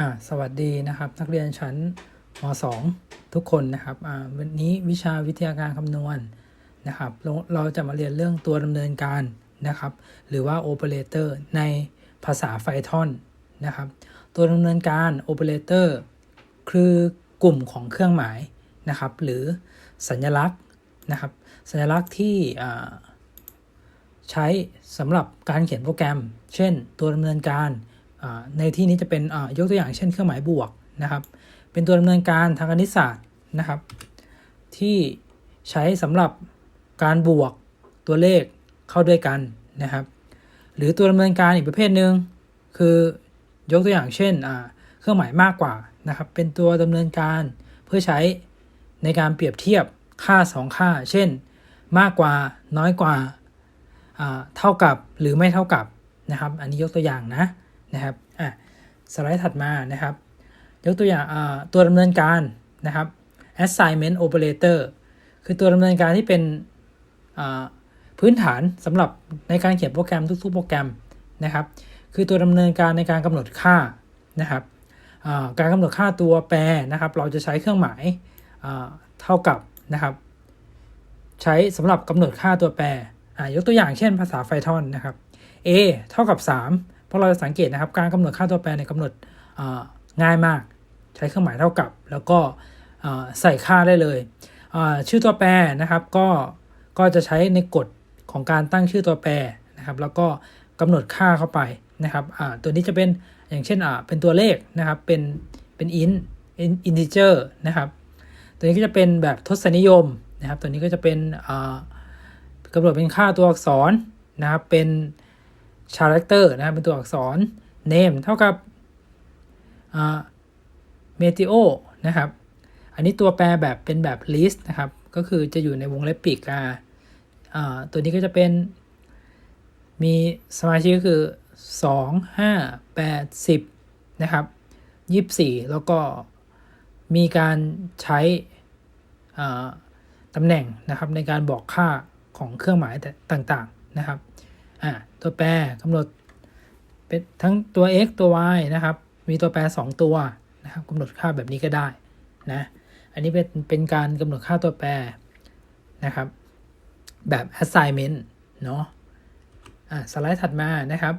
อ่าสวัสดีนะครับ นักเรียนชั้นม .2 ทุกคนนะครับอ่าวันนี้วิชาวิทยาการคำนวณนะครับเราเราจะมาเรียนเรื่องตัวดำเนินการนะครับ หรือว่าโอเปอเรเตอร์ในภาษาไฟทอนนะครับ ตัวดำเนินการโอเปอเรเตอร์คือกลุ่มของเครื่องหมายนะครับ หรือสัญลักษณ์นะครับ สัญลักษณ์ที่อ่าใช้สำหรับการเขียนโปรแกรม เช่น ตัวดำเนินการ ในที่นี้จะเป็นยกตัวอย่างเช่นเครื่องหมายบวกนะครับ เป็นตัวดำเนินการทางคณิตศาสตร์นะครับ ที่ใช้สำหรับการบวกตัวเลขเข้าด้วยกันนะครับ หรือตัวดำเนินการอีกประเภทหนึ่งคือยกตัวอย่างเช่นเครื่องหมายมากกว่านะครับ เป็นตัวดำเนินการเพื่อใช้ในการเปรียบเทียบค่า 2 ค่า เช่น มากกว่าน้อยกว่าเท่ากับหรือไม่เท่ากับนะครับ อันนี้ยกตัวอย่างนะ นะครับอะสไลด์ถัดมานะครับ ยกตัวอย่างตัวดำเนินการนะครับ assignment operator คือตัวดำเนินการที่เป็นพื้นฐานสำหรับในการเขียนโปรแกรมทุกๆโปรแกรมนะครับ คือตัวดำเนินการในการกำหนดค่านะครับการกำหนดค่าตัวแปรนะครับ เราจะใช้เครื่องหมายเท่ากับนะครับ ใช้สำหรับกำหนดค่าตัวแปรอ่ายกตัวอย่างเช่นภาษาไฟทอนนะครับ a เท่ากับ 3 เพราะเราจะสังเกตนะครับ การกำหนดค่าตัวแปรในยกำหนดง่ายมาก ใช้เครื่องหมายเท่ากับ แล้วก็ใส่ค่าได้เลย ชื่อตัวแปรนะครับก็ก็จะใช้ในกฎของการตั้งชื่อตัวแปรนะครับ แล้วก็กำหนดค่าเข้าไปนะครับตัวนี้จะเป็นอย่างเช่นเป็นตัวเลขนะครับเป็นเป็น int integer นะครับตัวนี้ก็จะเป็นแบบทศนิยมนะครับ ตัวนี้ก็จะเป็นกำหนดเป็นค่าตัวอักษรนะครับเป็น character นะครับเป็นตัวอักษร name เท่ากับอ่า meteo นะครับ อันนี้ตัวแปรแบบเป็นแบบ list นะครับ ก็คือจะอยู่ในวงเล็บปีกาตัวนี้ก็จะเป็นมีสมาชิกก็คือ 2 5 8 10 นะครับ 24 แล้วก็มีการใช้ตำแหน่งนะครับในการบอกค่าของเครื่องหมายต่างๆนะครับ อ่าตัวแปรกำหนดเป็นทั้งตัว x ตัว y นะครับ มีตัวแปร 2 ตัวนะครับกำหนดค่าแบบนี้ก็ได้นะ อันนี้เป็นเป็นการกำหนดค่าตัวแปรนะครับ แบบ assignment เนาะอ่าสไลด์ถัดมานะครับ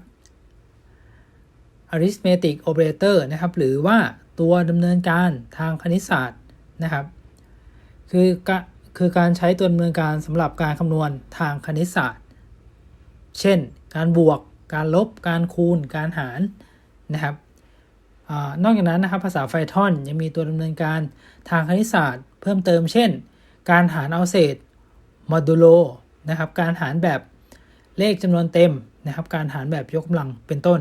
arithmetic operator นะครับ หรือว่าตัวดำเนินการทางคณิตศาสตร์นะครับ คือกะคือการใช้ตัวดำเนินการสำหรับการคำนวณทางคณิตศาสตร์ เช่น การบวก การลบ การคูณ การหารนะครับอนอกจากนั้นนะครับภาษาไฟทอนยังมีตัวดำเนินการทางคณิตศาสตร์ เพิ่มเติมเช่น การหารเอาเศษโมดูโลนะครับการหารแบบเลขจำนวนเต็มนะครับการหารแบบยกกำลังเป็นต้น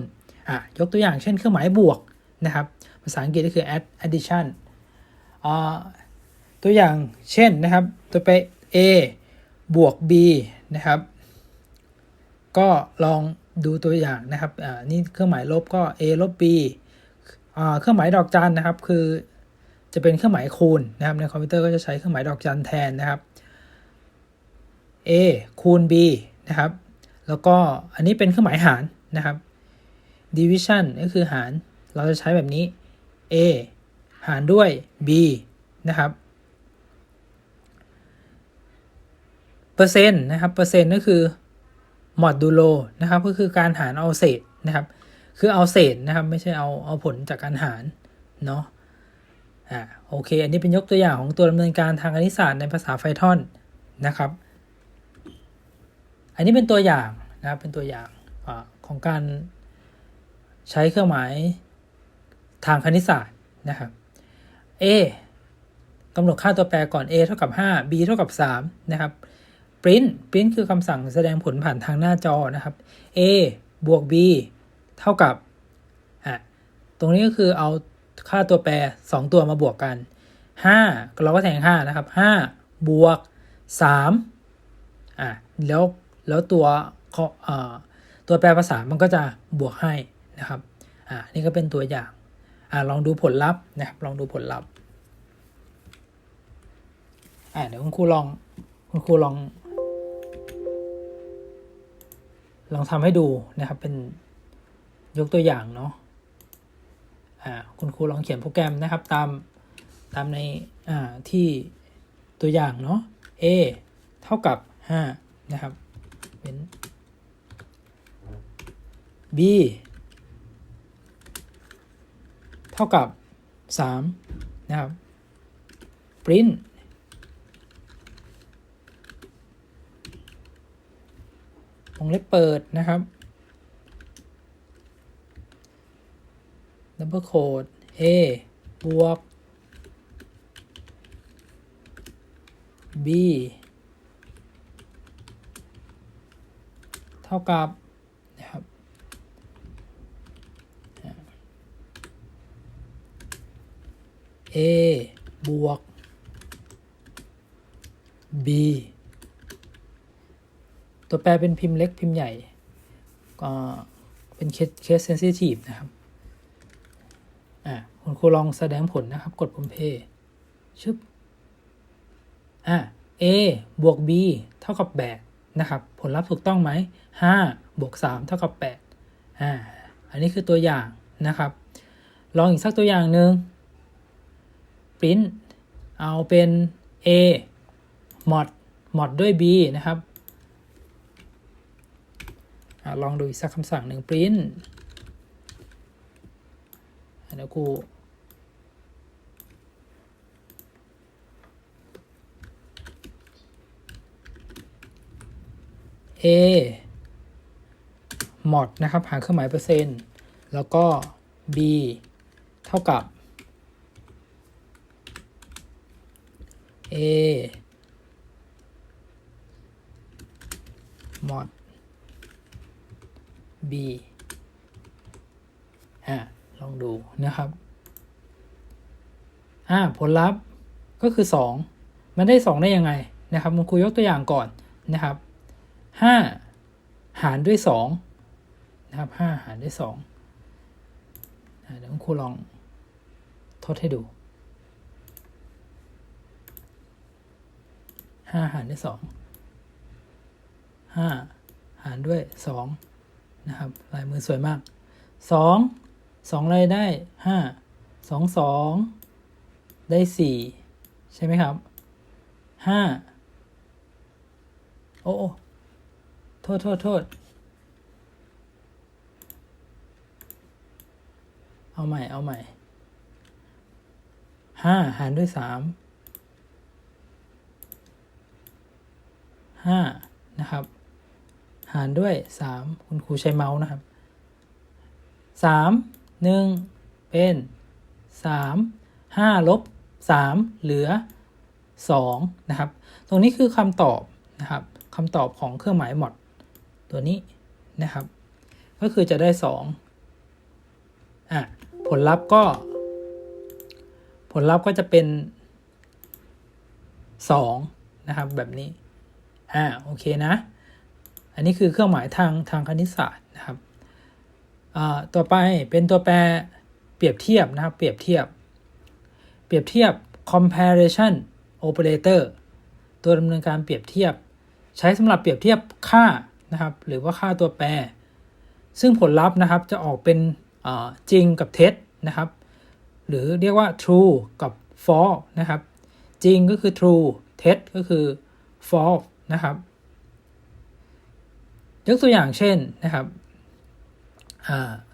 อะยกตัวอย่างเช่นเครื่องหมายบวกนะครับภาษาอังกฤษก็คือ add addition อตัวอย่างเช่นนะครับตัวไป a บวก b นะครับ ก็ลองดูตัวอย่างนะครับอ่านี่เครื่องหมายลบก็ a ลบ b อ่าเครื่องหมายดอกจันนะครับ คือจะเป็นเครื่องหมายคูณนะครับในคอมพิวเตอร์ก็จะใช้เครื่องหมายดอกจันแทนนะครับ a คูณ b นะครับ แล้วก็อันนี้เป็นเครื่องหมายหารนะครับ division ก็คือหารเราจะใช้แบบนี้ a หารด้วย b นะครับเปอร์เซ็นต์นะครับเปอร์เซ็นต์ก็คือ มอดดูโลนะครับก็คือการหารเอาเศษนะครับ คือเอาเศษนะครับ ไม่ใช่เอาเอาผลจากการหารเนาะอ่าโอเค อันนี้เป็นยกตัวอย่างของตัวดำเนินการทางคณิตศาสตร์ในภาษาไฟทอนนะครับ อันนี้เป็นตัวอย่างนะครับเป็นตัวอย่างอของการใช้เครื่องหมายทางคณิตศาสตร์นะครับ a กำหนดค่าตัวแปรก่อน a เท่ากับ 5 b เท่ากับ3นะครับ print print คือคำสั่งแสดงผลผ่านทางหน้าจอนะครับ a บวก b เท่ากับอะตรงนี้ก็คือเอาค่าตัวแปร 2 ตัวมาบวกกัน 5 เราก็แทง5นะครับ 5 บวก 3อะแล้วแล้วตัวอ่าตัวแปรภาษามันก็จะบวกให้นะครับอ่านี่ก็เป็นตัวอย่างอ่าลองดูผลลัพธ์นะครับลองดูผลลัพธ์อ่าเดี๋ยวคุณครูลองคุณครูลอง ลองทำให้ดูนะครับเป็นยกตัวอย่างเนาะอ่าคุณครูลองเขียนโปรแกรมนะครับตามตามในอ่าที่ตัวอย่างเนาะ a เท่ากับ 5 นะครับเป็น b เท่ากับ 3 นะครับ print วงเล็บเปิดนะครับ double quote a บวก b เท่ากับนะครับ a บวก b ตัวแปรเป็นพิมพ์เล็กพิมพ์ใหญ่ก็เป็นเคสเคสเซนซิทีฟนะครับ อ่าคุณครูลองแสดงผลนะครับ กดปุ่มเพย์ชึบ อะ a บวก b เท่ากับ 8 นะครับ ผลลัพธ์ถูกต้องไหม5บวก3เท่ากับ 8 อ่า อันนี้คือตัวอย่างนะครับ ลองอีกสักตัวอย่างหนึ่ง print เอาเป็น a mod mod ด้วย b นะครับ ลองดูอีกสักคำสั่งหนึ่ง print เดี๋ยวครู a mod นะครับ หาเครื่องหมายเปอร์เซ็นต์ แล้วก็ b เท่ากับ a mod b อะลองดูนะครับ อ่าผลลัพธ์ก็คือ 2 มันได้ 2 ได้ยังไงนะครับมันครูยกตัวอย่างก่อนนะครับห้าหารด้วยสองนะครับห้าหารด้วยสองเดี๋ยวคุณครูลองทดให้ดูห้าหารด้วยสองห้าหารด้วยสอง นะครับลายมือสวยมากสองสองอะไรได้ห้าสองสองได้สี่ใช่ไหมครับห้าโอ้โทษ โทษ โทษ เอาใหม่ เอาใหม่ห้าหารด้วยสามห้านะครับารด้วยสามคุณครูใช้เมาส์นะครับสามหนึ่งเป็นสามห้าลบสามเหลือสองนะครับ ตรงนี้คือคำตอบนะครับคำตอบของเครื่องหมาย mod ตัวนี้นะครับ ก็คือจะได้ 2อะผลลัพธ์ก็ ผลลัพธ์ก็จะเป็น 2 นะครับแบบนี้ อ่าโอเคนะ อันนี้คือเครื่องหมายทางทางคณิตศาสตร์นะครับต่อไปเป็นตัวแปรเปรียบเทียบนะครับ เปรียบเทียบ เปรียบเทียบ comparison operator ตัวดำเนินการเปรียบเทียบ ใช้สำหรับเปรียบเทียบค่านะครับ หรือว่าค่าตัวแปร ซึ่งผลลัพธ์นะครับจะออกเป็นจริงกับเท็จนะครับ หรือเรียกว่า true กับ false นะครับ จริงก็คือ true เท็จก็คือ false นะครับ ยกตัวอย่างเช่นนะครับ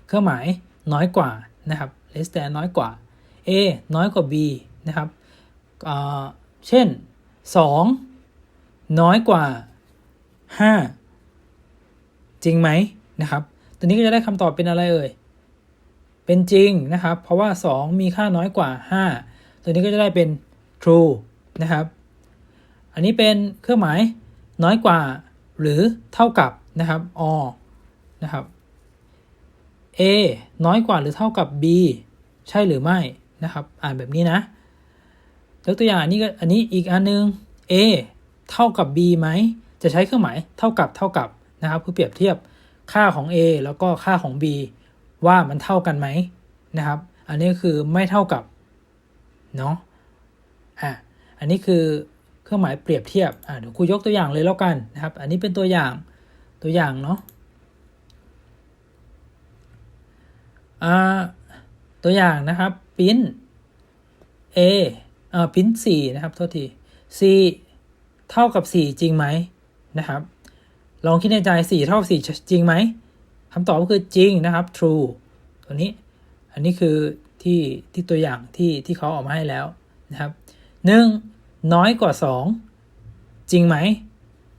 เครื่องหมายน้อยกว่านะครับ less than น้อยกว่า a น้อยกว่า b นะครับเช่น 2 น้อยกว่า 5 จริงไหมนะครับตัวนี้ก็จะได้คำตอบเป็นอะไรเอ่ยเป็นจริงนะครับ เพราะว่า 2 มีค่าน้อยกว่า 5 ตัวนี้ก็จะได้เป็น true นะครับ อันนี้เป็นเครื่องหมายน้อยกว่าหรือเท่ากับ นะครับ or นะครับ a น้อยกว่าหรือเท่ากับ b ใช่หรือไม่นะครับ อ่านแบบนี้นะยกตัวอย่างอันนี้ก็อันนี้อีกอันนึง a เท่ากับ b ไหม จะใช้เครื่องหมายเท่ากับเท่ากับนะครับเพื่อเปรียบเทียบค่าของ A แล้วก็ค่าของ B ว่ามันเท่ากันไหมนะครับ อันนี้คือไม่เท่ากับเนาะอะอันนี้คือเครื่องหมายเปรียบเทียบอะเดี๋ยวครูยกตัวอย่างเลยแล้วกันนะครับ อันนี้เป็นตัวอย่าง ตัวอย่างเนาะอ่าตัวอย่างนะครับปิ้น a เอ่อปิ้นสี่นะครับโทษที c เท่ากับสี่จริงไหมนะครับ ลองคิดในใจสี่เท่ากับสี่จริงไหมคำตอบก็คือจริงนะครับ true ตัวนี้ อันนี้คือที่ที่ตัวอย่างที่ที่เขาออกมาให้แล้วนะครับหนึ่งน้อยกว่าสองจริงไหม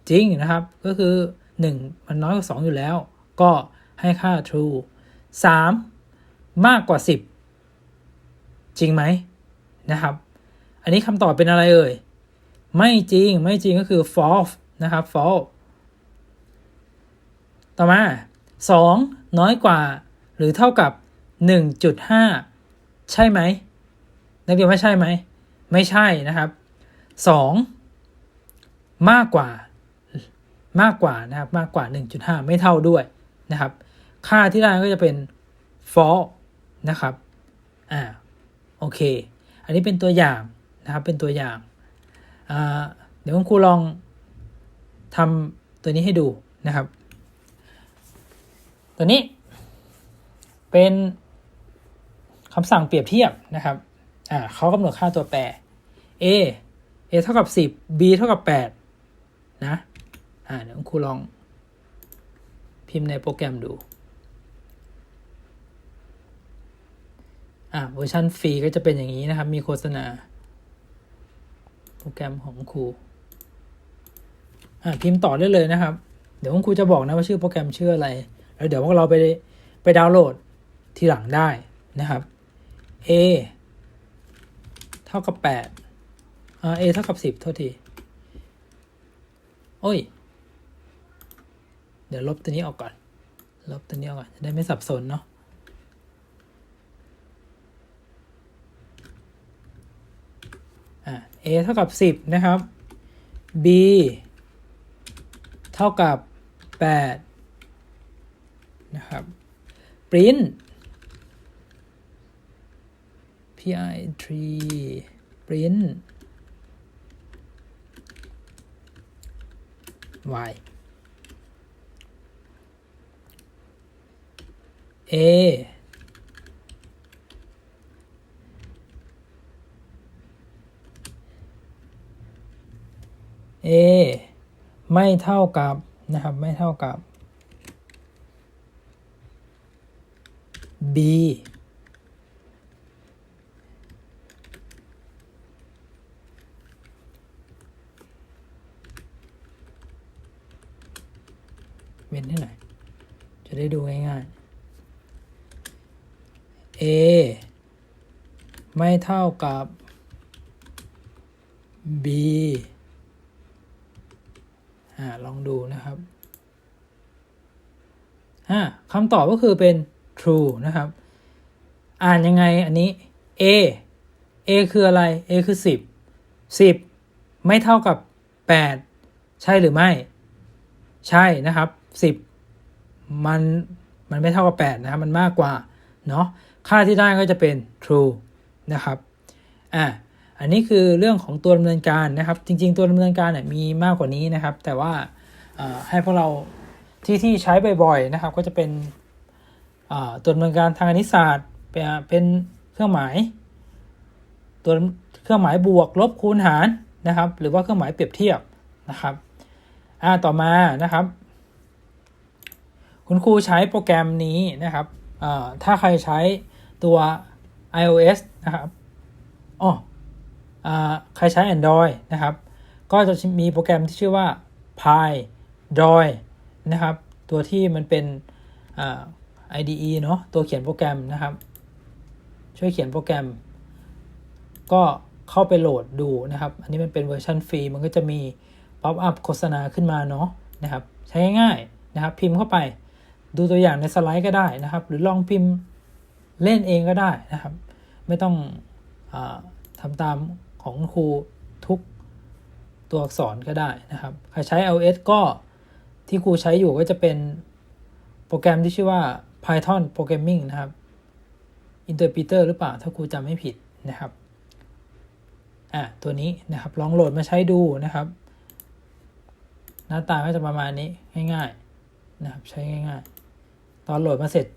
จริงนะครับ ก็คือ 1 มันน้อยกว่า 2 อยู่แล้ว ก็ให้ค่า true 3 มากกว่า 10 จริงไหมนะครับ อันนี้คำตอบเป็นอะไรเอ่ย ไม่จริง ไม่จริงก็คือ false นะครับ false ต่อมา 2 น้อยกว่า หรือเท่ากับ 1.5 ใช่ไหม นักเรียนว่าใช่ไหม ไม่ใช่นะครับ 2 มากกว่า มากกว่านะครับมากกว่า 1.5 ไม่เท่าด้วยนะครับ ค่าที่ได้ก็จะเป็น false นะครับอ่าโอเค อันนี้เป็นตัวอย่างนะครับเป็นตัวอย่างอ่าเดี๋ยวคุณครูลองทำตัวนี้ให้ดูนะครับ ตัวนี้เป็นคำสั่งเปรียบเทียบนะครับอ่าเขากำหนดค่าตัวแปร a a เท่ากับ 10 b เท่ากับ 8 นะ อ่าเดี๋ยวครูลองพิมพ์ในโปรแกรมดู อ่าเวอร์ชันฟรีก็จะเป็นอย่างนี้นะครับ มีโฆษณา โปรแกรมของครูอ่าพิมพ์ต่อได้เลยนะครับ เดี๋ยวครูจะบอกนะว่าชื่อโปรแกรมชื่ออะไร แล้วเดี๋ยวพวกเราไปไปดาวน์โหลดทีหลังได้นะครับ a เท่ากับ8อ่า a เท่ากับ 10 โทษที โอ้ย ดี๋ยวลบตัวนี้ออกก่อน ลบตัวนี้ออกก่อน จะได้ไม่สับสนเนาะ อ่า a เท่ากับ 10 นะครับ b เท่ากับ 8 นะครับ print pi 3 print y a a ไม่เท่ากับนะครับไม่เท่ากับ b เว้นให้หน จะได้ดูง่ายๆ a ไม่เท่ากับ b อ่าลองดูนะครับอ่าคำตอบก็คือเป็น true นะครับ อ่านยังไงอันนี้ a a คืออะไร a คือ 10 10 ไม่เท่ากับ 8 ใช่หรือไม่ ใช่นะครับ 10 มัน มันไม่เท่ากับ 8 นะครับ มันมากกว่า เนาะ ค่าที่ได้ก็จะเป็น true นะครับอ่าอันนี้คือเรื่องของตัวดำเนินการนะครับ จริง ๆ ตัวดำเนินการเนี่ยมีมากกว่านี้นะครับ แต่ว่าให้พวกเราที่ที่ใช้บ่อยๆนะครับ ก็จะเป็นตัวดำเนินการทางคณิตศาสตร์เป็นเครื่องหมาย ตัวเครื่องหมายบวกลบคูณหารนะครับ หรือว่าเครื่องหมายเปรียบเทียบนะครับอ่าต่อมานะครับ คุณครูใช้โปรแกรมนี้นะครับถ้าใครใช้ ตัว iOS นะครับอ๋อใครใช้ Android นะครับ ก็จะมีโปรแกรมที่ชื่อว่า Pi Droid นะครับ ตัวที่มันเป็น IDE เนาะตัวเขียนโปรแกรมนะครับ ช่วยเขียนโปรแกรม ก็เข้าไปโหลดดูนะครับ อันนี้มันเป็นเวอร์ชันฟรี มันก็จะมีป๊อปอัพโฆษณาขึ้นมาเนาะนะครับ ใช้ง่ายๆนะครับ พิมพ์เข้าไปดูตัวอย่างในสไลด์ก็ได้นะครับ หรือลองพิมพ์ เล่นเองก็ได้นะครับ ไม่ต้องอทำตามของครูทุกตัวอักษรก็ได้นะครับใครใช้ iOS ก็ที่ครูใช้อยู่ก็จะเป็นโปรแกรมที่ชื่อว่า Python Programming นะครับ Interpreter หรือเปล่า ถ้าครูจำไม่ผิดนะครับอะตัวนี้นะครับลองโหลดมาใช้ดูนะครับ หน้าตาก็จะประมาณนี้ง่ายๆนะครับใช้ง่าย ตอนโหลดมาเสร็จ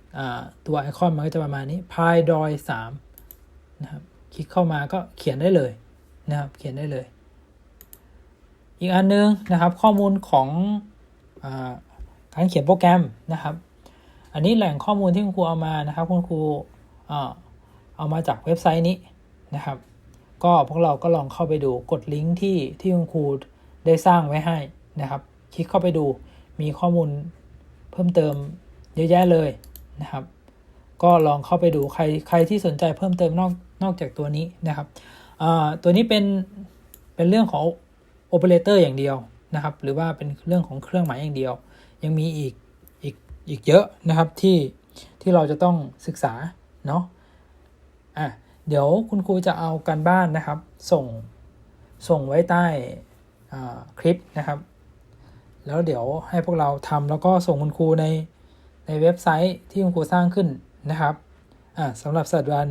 ตัวไอคอนมันก็จะประมาณนี้ pi d o i 3นะครับ คลิกเข้ามาก็เขียนได้เลยนะครับ เขียนได้เลย อีกอันนึงนะครับ ข้อมูลของอการเขียนโปรแกรมนะครับ อันนี้แหล่งข้อมูลที่คุณครูเอามานะครับ คุณครูเอามาจากเว็บไซต์นี้นะครับ ก็พวกเราก็ลองเข้าไปดูกดลิงก์ที่ที่คุณครูได้สร้างไว้ให้นะครับ คลิกเข้าไปดูมีข้อมูลเพิ่มเติม เยอะแยะเลยนะครับ ก็ลองเข้าไปดูใครใครที่สนใจเพิ่มเติมนอกนอกจากตัวนี้นะครับตัวนี้เป็นเป็นเรื่องของโอเปอเรเตอร์อย่างเดียวนะครับ หรือว่าเป็นเรื่องของเครื่องหมายอย่างเดียว ยังมีอีกอีกอีกเยอะนะครับที่ที่เราจะต้องศึกษาเนาะอะเดี๋ยวคุณครูจะเอาการบ้านนะครับ ส่งส่งไว้ใต้คลิปนะครับ แล้วเดี๋ยวให้พวกเราทำแล้วก็ส่งคุณครูใน ในเว็บไซต์ที่คุณครูสร้างขึ้นนะครับอ่าสำหรับสัปดาห์นี้